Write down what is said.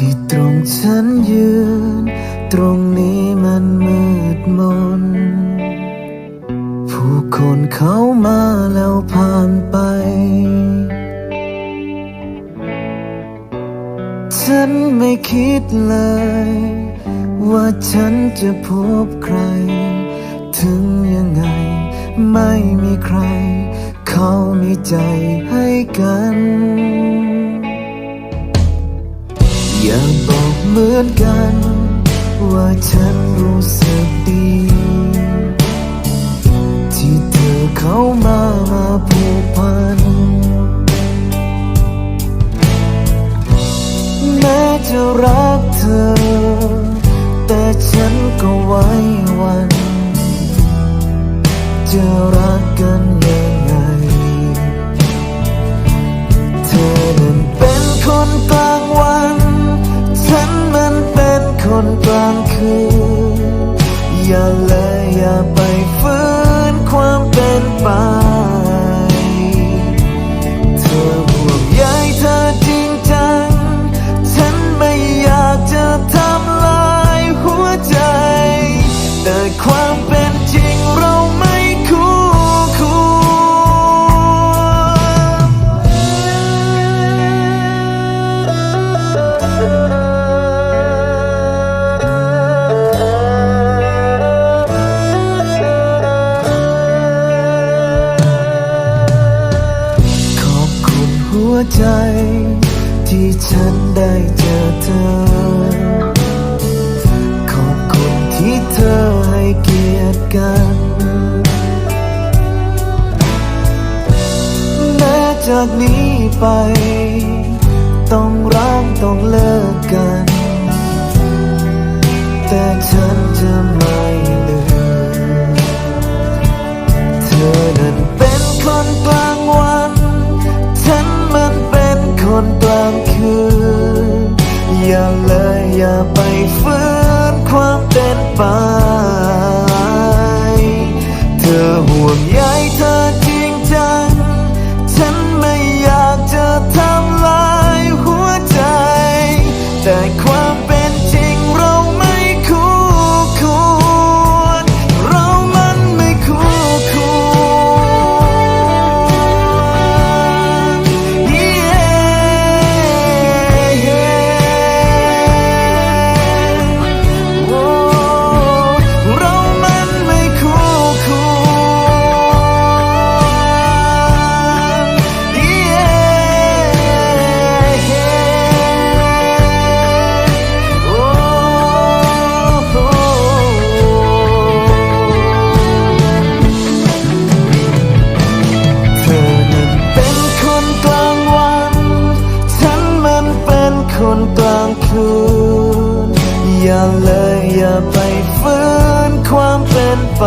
ที่ตรงฉันยืน ตรงนี้มันมืดมน ผู้คนเขามาแล้วผ่านไป ฉันไม่คิดเลย ว่าฉันจะพบใคร ถึงยังไงไม่มีใคร เขามีใจให้กัน เหมือนกัน ว่าฉันรู้สึกดี ที่เธอเข้ามามาผูกพัน แม้จะรักเธอ แต่ฉันก็ไว้วัน จะรักกันยังไง คืน อย่าเลยอย่าไปฝืนความเป็นไป ใจ ที่ฉันได้เจอเธอ ขอบคุณที่เธอให้เกียรติกันแม้จากนี้ไป ต้องร้างต้องเลิกกัน ลางคืนอย่าเลยอย่าไปฝืนความเป็นไป